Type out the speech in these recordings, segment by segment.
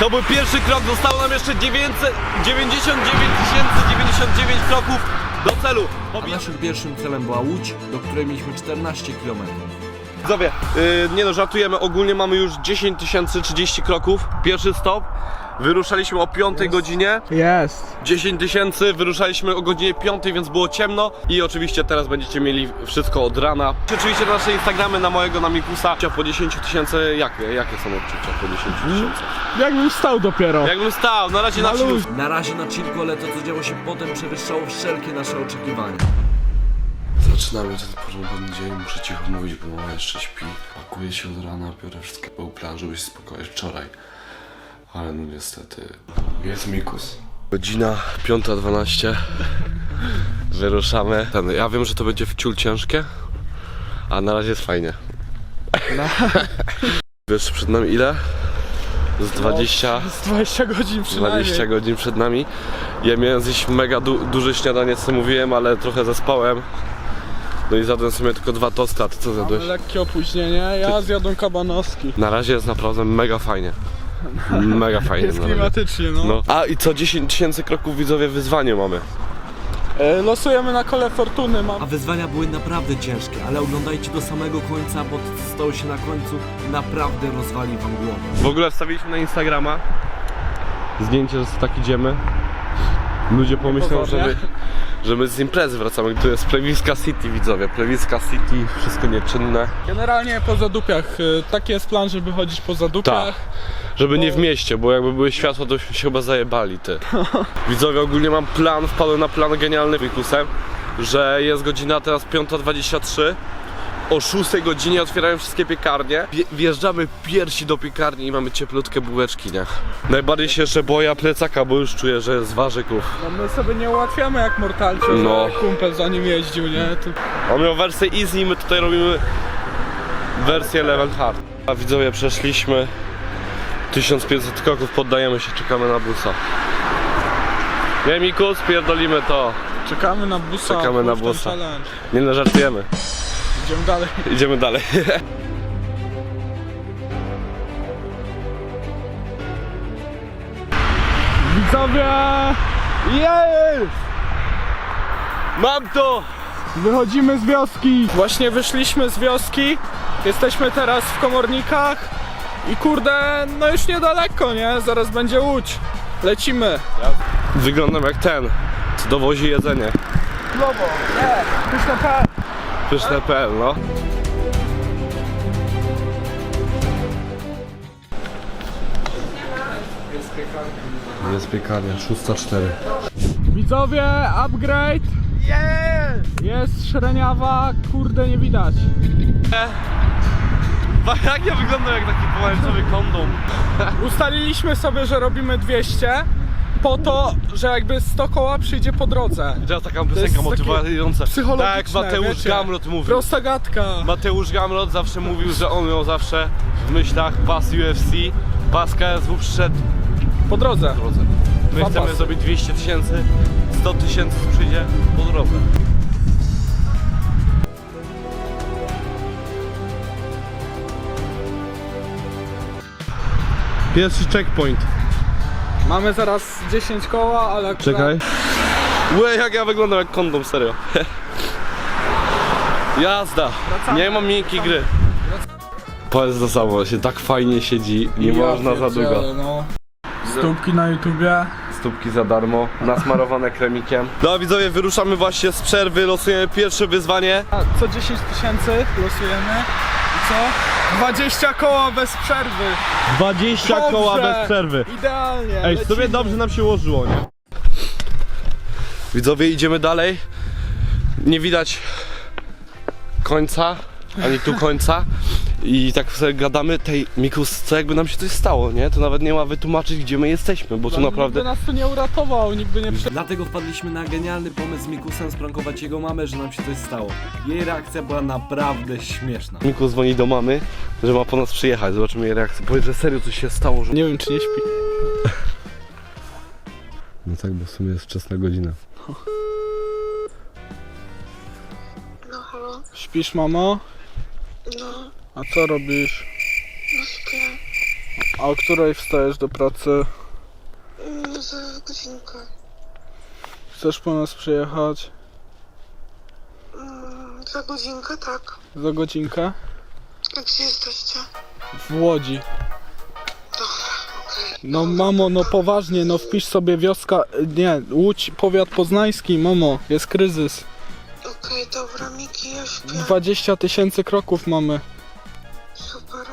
To był pierwszy krok, zostało nam jeszcze 900, 99 099 kroków do celu. A naszym pierwszym celem była Łódź, do której mieliśmy 14 km. Widzowie, yy, nie no, żartujemy, ogólnie mamy już 10 030 kroków. Pierwszy stop. Wyruszaliśmy o 5 godzinie. Jest. 10 tysięcy, wyruszaliśmy o godzinie 5, więc było ciemno i oczywiście teraz będziecie mieli wszystko od rana. Oczywiście na nasze Instagramy, na mojego, na Mikusa. Po 10 tysięcy, jakie, jakie są odczucia po 10 tysięcy? Jakbym stał dopiero. Jakbym stał, na razie na Na. Na razie na chillku, ale to co działo się potem przewyższało wszelkie nasze oczekiwania. Zaczynamy ten porządny dzień, muszę cicho mówić, bo mama jeszcze śpi. Pakuję się od rana, biorę wszystkie. Był plan, żeby się spokoić wczoraj. Ale no niestety, jest Mikus. Godzina 5.12. Wyruszamy. Ten, ja wiem, że to będzie wciul ciężkie, a na razie jest fajnie. Wiesz, przed nami ile? Z 20, Z 20 godzin przynajmniej. 20 godzin przed nami. Ja miałem zjeść mega du duże śniadanie, co mówiłem, ale trochę zaspałem. No i zjadłem sobie tylko dwa tosty, a ty co Mamy zjadłeś? lekkie opóźnienie. Ja zjadłem kabanowski. Na razie jest naprawdę mega fajnie. Mega fajnie. Jest klimatycznie, no. No. A i co 10 tysięcy kroków widzowie wyzwanie mamy. E, losujemy na kole fortuny. Mam... A wyzwania były naprawdę ciężkie, ale oglądajcie do samego końca, bo to co stało się na końcu naprawdę rozwali wam głowę. W ogóle wstawiliśmy na Instagrama zdjęcie, że tak idziemy. Ludzie pomyślą, że my, że my z imprezy wracamy. Tu jest Plewiska City, widzowie. Plewiska City, wszystko nieczynne. Generalnie po zadupiach. e, Taki jest plan, żeby chodzić po zadupiach. Tak. Żeby nie w mieście, bo jakby były światła, to byśmy się chyba zajebali, ty. Widzowie, ogólnie mam plan, wpadłem na plan genialny Wikusem, że jest godzina teraz 5.23. O 6 godzinie otwierają wszystkie piekarnie. Wje- Wjeżdżamy piersi do piekarni i mamy cieplutkie bułeczki, nie? Najbardziej się jeszcze boję plecaka, bo już czuję, że jest warzyków. No my sobie nie ułatwiamy jak mortalcie, No. że kumpel za nim jeździł, nie? Tu... On miał wersję easy, my tutaj robimy wersję level hard. A widzowie, przeszliśmy 1500 kroków, poddajemy się, czekamy na busa. Nie, Miku, spierdolimy to. Czekamy na busa. Czekamy na busa. Nie no, żartujemy. Idziemy dalej. Idziemy dalej. Widzowie! Jest! Mam to! Wychodzimy z wioski. Właśnie wyszliśmy z wioski. Jesteśmy teraz w komornikach. I kurde, no już niedaleko, nie? Zaraz będzie łódź. Lecimy. Wyglądam jak ten, co dowozi jedzenie. Globo, nie, P. Pyszne.pl, no. Jest piekarnia, 604. Widzowie, upgrade. Jest! Jest śreniawa, kurde nie widać. Jak ja wyglądam jak taki pomarańczowy kondom? Ustaliliśmy sobie, że robimy 200 po to, że jakby 100 koła przyjdzie po drodze. Teraz taka jest piosenka takie motywująca. psychologiczne, Tak, Mateusz wiecie. Gamrot mówił. Prosta gadka. Mateusz Gamrot zawsze mówił, że on miał zawsze w myślach pas UFC, pas KSW przyszedł Po drodze. po drodze. My Dwa chcemy pasy. zrobić 200 tysięcy, 100 tysięcy przyjdzie po drodze. Pierwszy checkpoint. Mamy zaraz 10 koła, ale akurat Czekaj. Łe, jak ja wyglądam jak kondom, serio. Jazda. Wracamy. Nie mam miękkiej gry. Powiedz to samo, się tak fajnie siedzi, nie Ja można za pierdzielę, długo. No. Stópki na YouTubie. Stópki za darmo, nasmarowane kremikiem. No widzowie, wyruszamy właśnie z przerwy, losujemy pierwsze wyzwanie. A co 10 tysięcy losujemy. I co? 20 koła bez przerwy. 20 Dobrze. Idealnie. Ej, w lecimy. dobrze nam się ułożyło, nie? Widzowie, idziemy dalej. Nie widać końca, ani tu końca. I tak sobie gadamy, tej Mikus, co jakby nam się coś stało, nie? To nawet nie ma wytłumaczyć, gdzie my jesteśmy, bo tu No, Nikt naprawdę... by nas tu nie uratował, nikt by nie prze... Dlatego wpadliśmy na genialny pomysł z Mikusem sprankować jego mamę, że nam się coś stało. Jej reakcja była naprawdę śmieszna. Mikus dzwoni do mamy, że ma po nas przyjechać. Zobaczymy jej reakcję. Powiedz, że serio coś się stało, że... Nie wiem czy nie śpi. No tak, bo w sumie jest wczesna godzina. No halo, Śpisz mamo? no, A co robisz? śpię. A o której wstajesz do pracy? Mm, Za godzinkę. Chcesz po nas przyjechać? Mm, Za godzinkę, tak. Za godzinkę? A gdzie jesteście? W Łodzi. Okej. No mamo, no poważnie, no wpisz sobie wioska, nie, Łódź, powiat poznański, mamo, jest kryzys. Okej, dobra, Miki, ja śpię. 20 tysięcy kroków mamy, Super.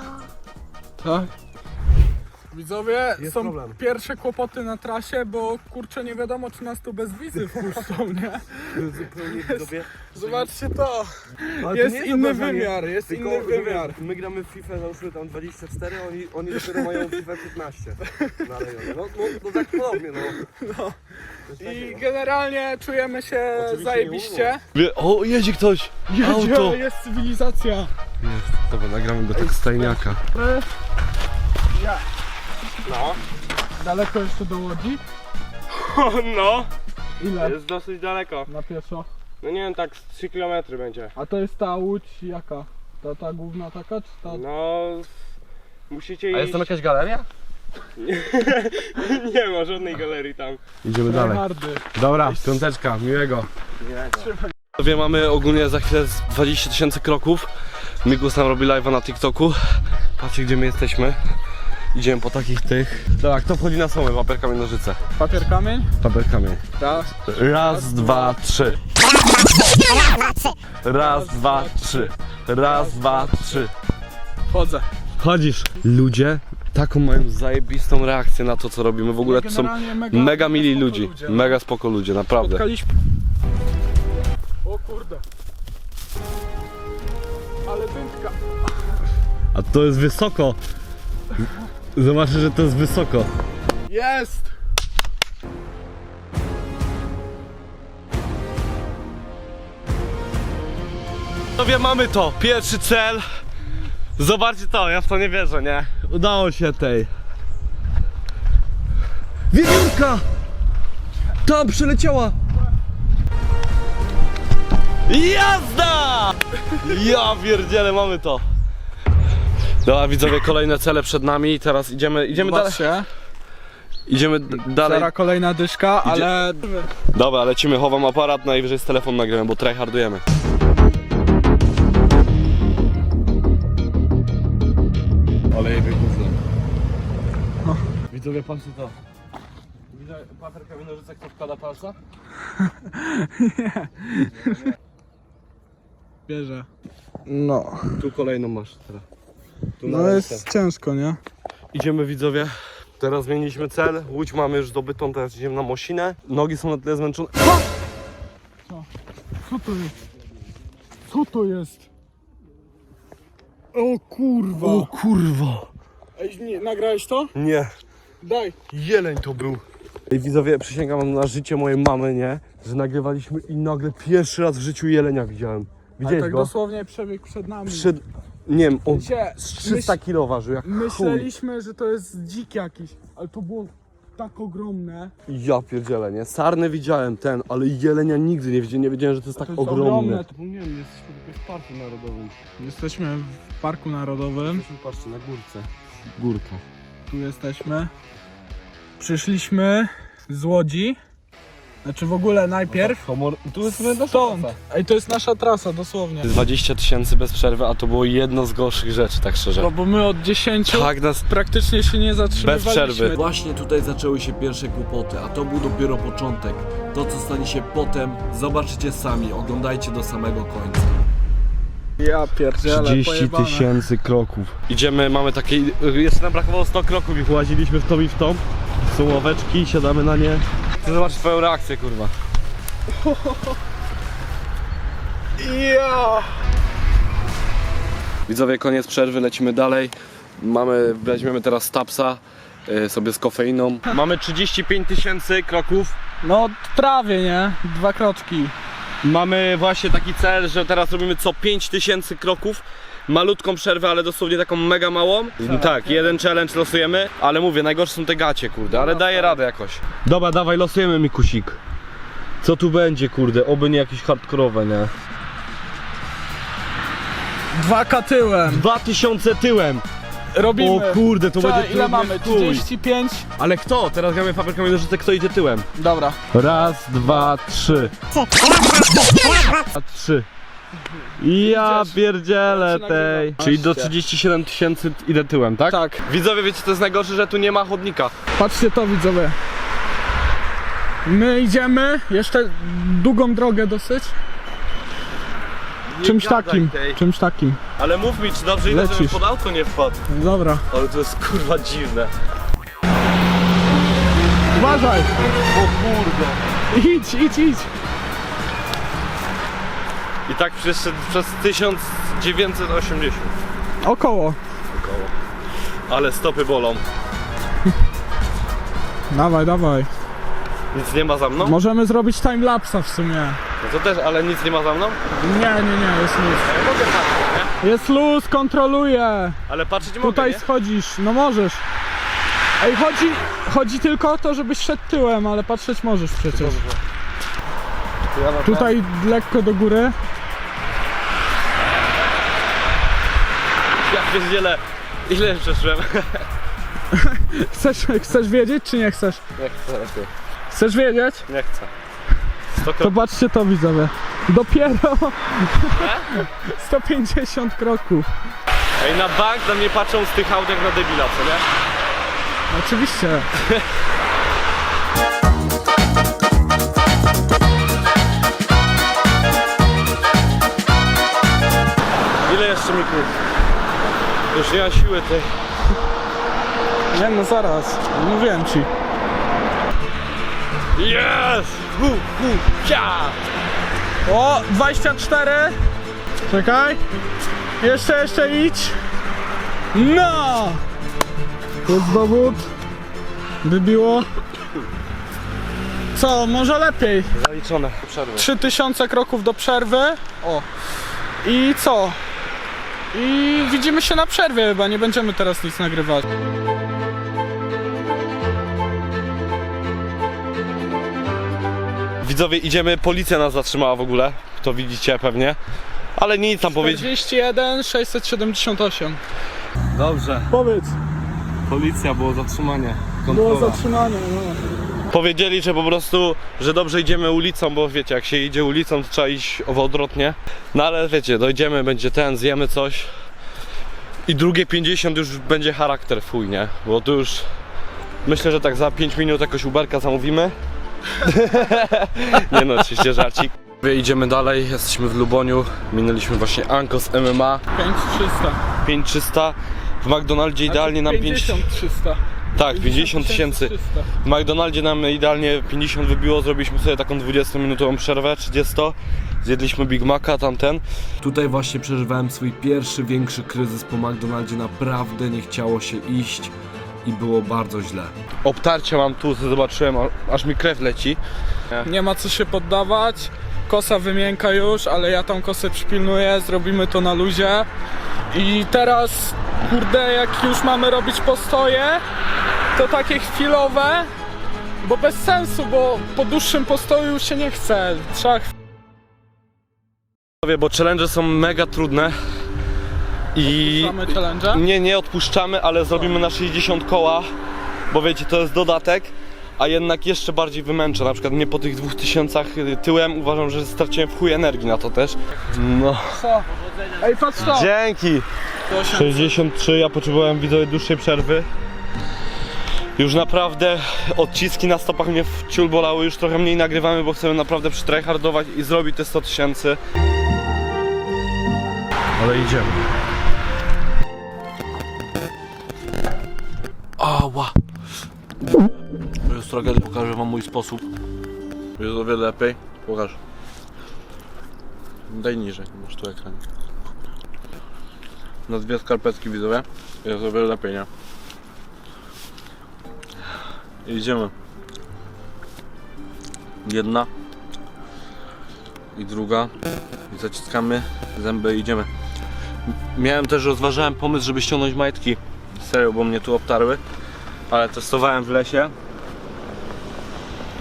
tak? Widzowie, są pierwsze kłopoty na trasie, bo kurczę nie wiadomo czy nas tu bez wizy wpuszczą, nie? Zobaczcie to, jest inny wymiar, jest inny wymiar. My gramy w FIFA, załóżmy tam 24, oni, oni dopiero mają FIFA 15 na rejonie. No, no, no tak podobnie, no. I generalnie czujemy się zajebiście. O, jedzie ktoś! Auto! Jest cywilizacja. Jest, dobra, nagramy go tak stajniaka. Ja. No. Daleko jeszcze do Łodzi? No, Ile? jest dosyć daleko. Na pieszo. No nie wiem, tak z 3 km będzie. A to jest ta Łódź jaka? Ta, ta główna taka, czy ta... No, musicie iść. A jest tam jakaś galeria? Nie ma żadnej galerii tam. Idziemy dalej. Hardy. Dobra, piąteczka, miłego. Wie, mamy ogólnie za chwilę z 20 tysięcy kroków. Mikus nam robi live'a na TikToku. Patrzcie gdzie my jesteśmy. Idziemy po takich tych. Dobra, kto wchodzi na słomy? Papier, kamień, nożyce. Papier, kamień? Papier, kamień. Tak. Raz, dwa, trzy. Raz, dwa, trzy. Raz, dwa, trzy. Chodzę. Chodzisz. Ludzie taką mają zajebistą reakcję na to, co robimy. W ogóle to są Generalnie mega, mega mili spoko ludzi. ludzie. Mega spoko ludzie, naprawdę. Spotkaliśmy... O kurde. Ale dętka. A to jest wysoko. Zobaczę, że to jest wysoko. Jest! Panowie, mamy to. Pierwszy cel. Zobaczcie to, ja w to nie wierzę, nie? Udało się tej. Wiewiórka! Tam przyleciała! Jazda! Ja pierdzielę, mamy to. Dobra, widzowie, kolejne cele przed nami. Teraz idziemy, idziemy dalej. Idziemy d- dalej. Teraz kolejna dyszka, ale... Dobra, lecimy, chowam aparat, najwyżej z telefon nagrywam, bo tryhardujemy. Ale jebie gówno. No. Widzowie, patrzcie to. Widzę papier kamień nożyce, kto wkłada palca? Bierze. No. Tu kolejną masz teraz. Tu na No ręce. jest ciężko, nie? Idziemy widzowie. Teraz zmieniliśmy cel. Łódź mamy już zdobytą, teraz idziemy na Mosinę. Nogi są na tyle zmęczone. Co to jest? Co to jest? O kurwa. O kurwa! Ej, nie, nagrałeś to? Nie. Daj. Jeleń to był. Ej widzowie, przysięgam wam na życie mojej mamy, nie? Że nagrywaliśmy i nagle pierwszy raz w życiu jelenia widziałem. Ale Widziałeś tak go? dosłownie przebiegł przed nami. Przed... Nie wiem, on Wiecie, z 300 kilo ważył, jak chuj. Myśleliśmy, że to jest dzik jakiś, ale to było tak ogromne. Ja pierdzielę, nie? Sarny widziałem ten, ale jelenia nigdy nie widziałem, nie wiedziałem, że to jest tak ogromne. ogromne. Zapomniałem, jesteśmy tutaj w parku narodowym. Jesteśmy w Parku Narodowym. Jesteśmy, patrzcie, na górce. Górka. Tu jesteśmy. Przyszliśmy z Łodzi. Znaczy w ogóle najpierw Komor... Tu jest stąd. Ej, to jest nasza trasa, dosłownie. 20 tysięcy bez przerwy, a to było jedno z gorszych rzeczy, tak szczerze. No bo my od 10 Tak nas praktycznie się nie zatrzymywaliśmy. przerwy. Właśnie tutaj zaczęły się pierwsze kłopoty, a to był dopiero początek. To co stanie się potem, zobaczycie sami, oglądajcie do samego końca. Ja pierdzielę, 30 pojebane. tysięcy kroków. Idziemy, mamy takie. Jeszcze nam brakowało 100 kroków i właziliśmy w tą i w tą. Są ławeczki, siadamy na nie. Chcę zobaczyć twoją reakcję, kurwa. Ja! Widzowie, koniec przerwy, lecimy dalej. Mamy, weźmiemy teraz tapsa y, sobie z kofeiną. Mamy 35 tysięcy kroków. No prawie, nie? Dwa kroczki. Mamy właśnie taki cel, że teraz robimy co 5 tysięcy kroków. Malutką przerwę, ale dosłownie taką mega małą. Tak, jeden challenge losujemy, ale mówię, najgorsze są te gacie, kurde, ale daję radę jakoś. Dobra, dawaj, losujemy Mikusik. Co tu będzie, kurde? Oby nie jakieś hardkorowe, nie? Dwa katyłem. 2000 tyłem! robimy. O kurde, to Czekaj, będzie ile trudny mamy? chuj. 35? Ale kto? Teraz gramy fabrykę nożyce, kto idzie tyłem? Dobra. Raz, dwa, trzy. A trzy. Ja pierdzielę tej. Czyli do Patrzcie. 37 tysięcy idę tyłem, tak? Tak. Widzowie, wiecie co jest najgorsze, że tu nie ma chodnika. Patrzcie to widzowie. My idziemy jeszcze długą drogę dosyć. Nie Czymś gadaj takim. tej. Czymś takim. Ale mów mi, czy dobrze idę, żebym Lecisz. pod auto nie wpadł. Dobra. Ale to jest kurwa dziwne. Uważaj! O kurde. Idź, idź, idź. I tak przez, przez 1980 Około. około. Ale stopy bolą. Dawaj, dawaj. Nic nie ma za mną? Możemy zrobić timelapsa w sumie. No to też, ale nic nie ma za mną? Nie, nie, nie, jest luz. Ja mogę patrzeć, nie? Jest luz, kontroluję. Ale patrzeć mogę, Tutaj nie? schodzisz, no możesz. Ej, chodzi, chodzi tylko o to, żebyś szedł tyłem, ale patrzeć możesz przecież. Na Tutaj lekko do góry. Ja pierdzielę. Ile przeszłem? Chcesz, chcesz wiedzieć, czy nie chcesz? Nie chcę lepiej. Chcesz wiedzieć? Nie chcę. 100 To patrzcie to widzowie. Dopiero 150 kroków. Ej, na bank na mnie patrzą z tych aut jak na debila, co nie? Oczywiście. jeszcze mi kół? Już nie ma siły tej. Nie no zaraz, mówiłem ci. Jest! Hu, hu, cia! O, 24. Czekaj. Jeszcze, jeszcze idź. No! Jest dowód. Wybiło. Co, może lepiej. Zaliczone. Przerwy. 3000 kroków do przerwy. O. I co? I widzimy się na przerwie chyba, nie będziemy teraz nic nagrywać. Widzowie, idziemy, policja nas zatrzymała w ogóle. To widzicie pewnie. Ale nic tam powiedzieć. 41 678. Dobrze. Powiedz, Policja, było zatrzymanie. było zatrzymanie. No. Powiedzieli, że po prostu, że dobrze idziemy ulicą, bo wiecie, jak się idzie ulicą, to trzeba iść odwrotnie. No ale wiecie, dojdziemy, będzie ten, zjemy coś. I drugie 50 już będzie charakter fuj, nie? Bo tu już myślę, że tak za 5 minut jakoś Uberka zamówimy. nie no, oczywiście żarcik. Idziemy dalej, jesteśmy w Luboniu, minęliśmy właśnie Ankos MMA 5300. 5300 w McDonaldzie idealnie nam 5 50 300. tak 50 tysięcy 300. w McDonaldzie nam idealnie 50 wybiło, zrobiliśmy sobie taką 20-minutową przerwę, 30. Zjedliśmy Big Maca, tamten. Tutaj właśnie przeżywałem swój pierwszy większy kryzys po McDonaldzie. Naprawdę nie chciało się iść i było bardzo źle. Obtarcia mam tu, zobaczyłem, aż mi krew leci. Nie ma co się poddawać. Kosa wymięka już, ale ja tą kosę przypilnuję, zrobimy to na luzie. I teraz, kurde, jak już mamy robić postoje, to takie chwilowe, bo bez sensu, bo po dłuższym postoju już się nie chce. Trzeba Bo challenge są mega trudne. I challenge. nie, nie odpuszczamy, ale zrobimy na 60 koła, bo wiecie, to jest dodatek. A jednak jeszcze bardziej wymęczę, na przykład mnie po tych 2000 tyłem uważam, że straciłem w chuj energii na to też. No. Co? Ej, patrz to! Dzięki! 63, ja potrzebowałem widzowie dłuższej przerwy. Już naprawdę odciski na stopach mnie w ciul bolały, już trochę mniej nagrywamy, bo chcemy naprawdę przytryhardować i zrobić te 100 tysięcy. Ale idziemy. Ała! Jest tragedia, pokażę wam mój sposób. Jest o wiele lepiej. Pokaż. Daj niżej, masz tu ekran. Na dwie skarpetki widzowie. Jest o wiele lepiej, nie? Idziemy. Jedna. I druga. I zaciskamy zęby i idziemy. Miałem też, rozważałem pomysł, żeby ściągnąć majtki. Serio, bo mnie tu obtarły. Ale testowałem w lesie.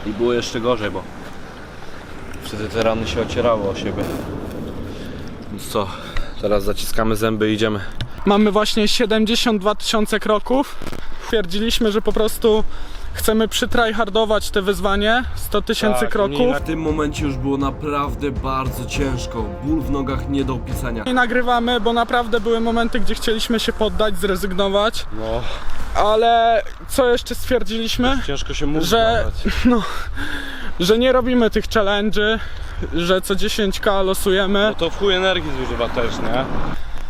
I było jeszcze gorzej, bo wtedy te rany się ocierały o siebie. Więc co? Teraz zaciskamy zęby i idziemy. Mamy właśnie 72 tysiące kroków. Twierdziliśmy, że po prostu chcemy przytryhardować te wyzwanie 100 tysięcy Tak, kroków. W tym momencie już było naprawdę bardzo ciężko. Ból w nogach nie do opisania. I nagrywamy, bo naprawdę były momenty, gdzie chcieliśmy się poddać, zrezygnować, No, ale co jeszcze stwierdziliśmy? ciężko się mówi Że- nawet. Że nie robimy tych challenge'y, że co 10k losujemy. No to w chuj energii zużywa też, nie?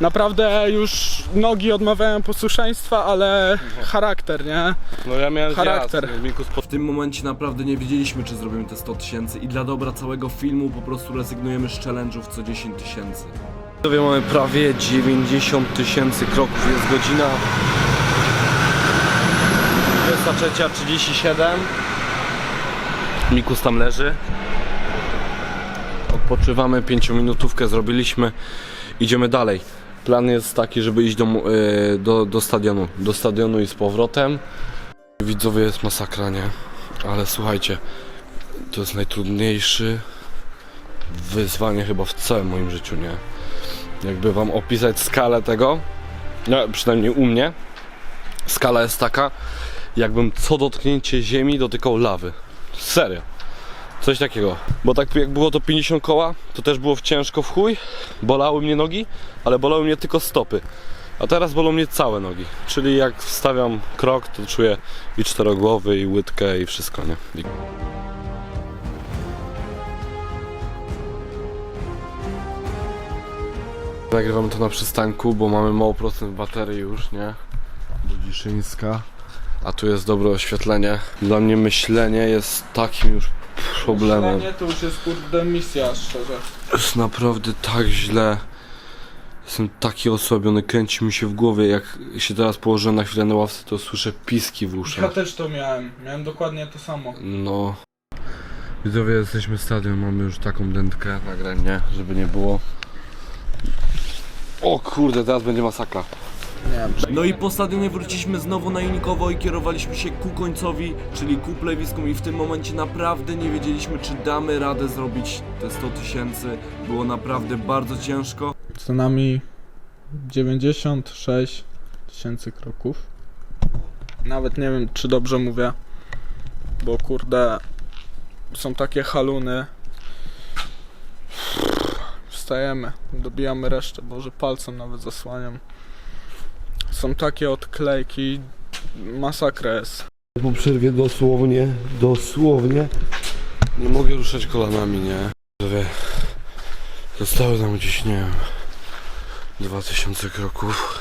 Naprawdę już nogi odmawiają posłuszeństwa, ale charakter, nie? No ja miałem Charakter. zjazd, Mikus W tym momencie naprawdę nie wiedzieliśmy, czy zrobimy te 100 tysięcy i dla dobra całego filmu po prostu rezygnujemy z challenge'ów co 10 tysięcy. Mamy prawie 90 tysięcy kroków, jest godzina 23.37 Mikus tam leży Odpoczywamy, 5 minutówkę zrobiliśmy Idziemy dalej Plan jest taki, żeby iść do, e, do, do stadionu Do stadionu i z powrotem Widzowie jest masakra, nie? Ale słuchajcie To jest najtrudniejszy wyzwanie chyba w całym moim życiu, nie? jakby wam opisać skalę tego, no przynajmniej u mnie, skala jest taka, jakbym co dotknięcie ziemi dotykał lawy. Serio. Coś takiego. Bo tak jak było to 50 koła, to też było ciężko w chuj, bolały mnie nogi, ale bolały mnie tylko stopy. A teraz bolą mnie całe nogi. Czyli jak wstawiam krok, to czuję i czterogłowy, i łydkę, i wszystko, nie? I... Nagrywamy to na przystanku, bo mamy mało procent baterii już, nie? Budziszyńska. A tu jest dobre oświetlenie. Dla mnie myślenie jest takim już problemem. Nie, to już jest kurde misja, szczerze. Jest naprawdę tak źle. Jestem taki osłabiony, kręci mi się w głowie. Jak się teraz położę na chwilę na ławce, to słyszę piski w Ja uszach. też to miałem. Miałem dokładnie to samo. No. Widzowie, jesteśmy w stadion, mamy już taką dętkę na granie, żeby nie było. O kurde, teraz będzie masakra. No i po stadionie wróciliśmy znowu na Junikowo i kierowaliśmy się ku końcowi, czyli ku plewiskom i w tym momencie naprawdę nie wiedzieliśmy, czy damy radę zrobić te 100 tysięcy. Było naprawdę bardzo ciężko. Co nami 96 tysięcy kroków. Nawet nie wiem, czy dobrze mówię, bo kurde, są takie haluny. Wstajemy, dobijamy resztę, boże palcem nawet zasłaniam. Są takie odklejki, masakra jest. Po przerwie dosłownie, dosłownie nie mogę ruszać kolanami, nie? Widzowie, zostały nam gdzieś, nie wiem, 2000 kroków.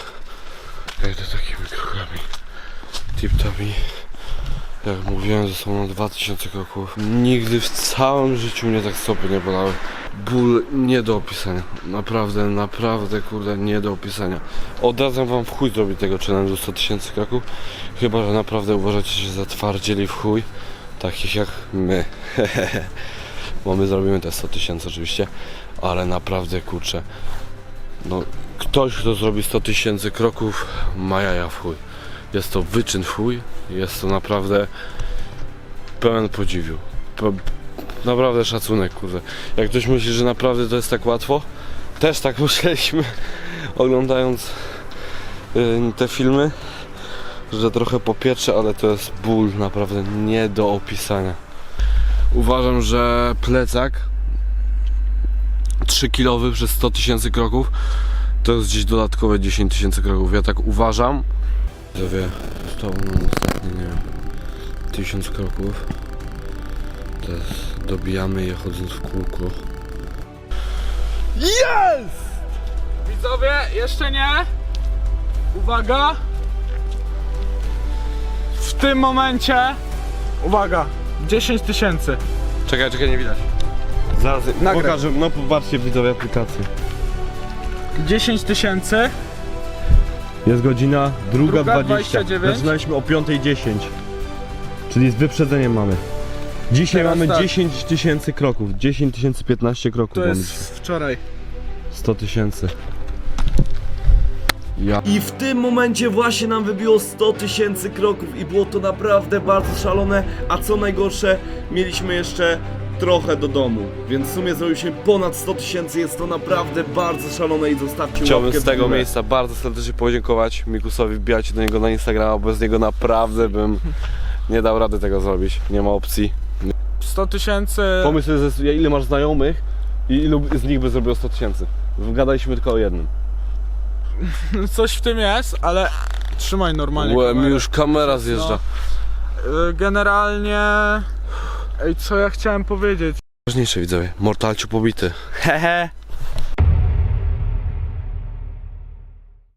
Ja idę takimi krokami, tip-tami. Jak mówiłem, zostało nam 2000 kroków. Nigdy w całym życiu mnie tak stopy nie bolały. Ból nie do opisania. Naprawdę, naprawdę, kurde, nie do opisania. Odradzam wam w chuj zrobić tego challenge'u 100 tysięcy kroków. Chyba, że naprawdę uważacie się za twardzieli w chuj. Takich jak my. Bo my zrobimy te 100 tysięcy oczywiście. Ale naprawdę, kurczę. No, ktoś, kto zrobi 100 tysięcy kroków, ma jaja w chuj. Jest to wyczyn chuj. Jest to naprawdę pełen podziwiu. Po, naprawdę szacunek, kurde. Jak ktoś myśli, że naprawdę to jest tak łatwo, też tak myśleliśmy, oglądając y, te filmy, że trochę popiecze, ale to jest ból naprawdę nie do opisania. Uważam, że plecak 3-kilowy przez 100 tysięcy kroków to jest gdzieś dodatkowe 10 tysięcy kroków. Ja tak uważam. Wie, zostało nam ostatnie, nie wiem, 1000 kroków. Teraz dobijamy je chodząc w kółko. Widzowie, jeszcze nie. Uwaga. W tym momencie, uwaga, 10 tysięcy. Czekaj, czekaj, nie widać. Zaraz, Nagraj. pokażę, no popatrzcie widzowie aplikację. 10 tysięcy. Jest godzina druga, Druga 20. 29. Zaczynaliśmy o 5.10. Czyli z wyprzedzeniem mamy. Dzisiaj Teraz mamy tak. 10 tysięcy kroków. 10 tysięcy 15 kroków. To mamy jest wczoraj. 100 tysięcy. Ja. I w tym momencie właśnie nam wybiło 100 tysięcy kroków i było to naprawdę bardzo szalone, a co najgorsze, mieliśmy jeszcze trochę do domu, więc w sumie zrobił się ponad 100 tysięcy, jest to naprawdę bardzo szalone i zostawcie Chciałbym łapkę z w tego górę. miejsca bardzo serdecznie podziękować Mikusowi, wbijajcie do niego na Instagrama, bez niego naprawdę bym nie dał rady tego zrobić, nie ma opcji. 100 tysięcy. Pomyśl sobie, ze- ile masz znajomych i ilu z nich by zrobiło 100 tysięcy. Gadaliśmy tylko o jednym. Coś w tym jest, ale trzymaj normalnie. Łe, mi kamerę. już kamera zjeżdża. Y, Generalnie. Ej, co ja chciałem powiedzieć? Ważniejsze widzowie, Mortalciu pobity. Hehe.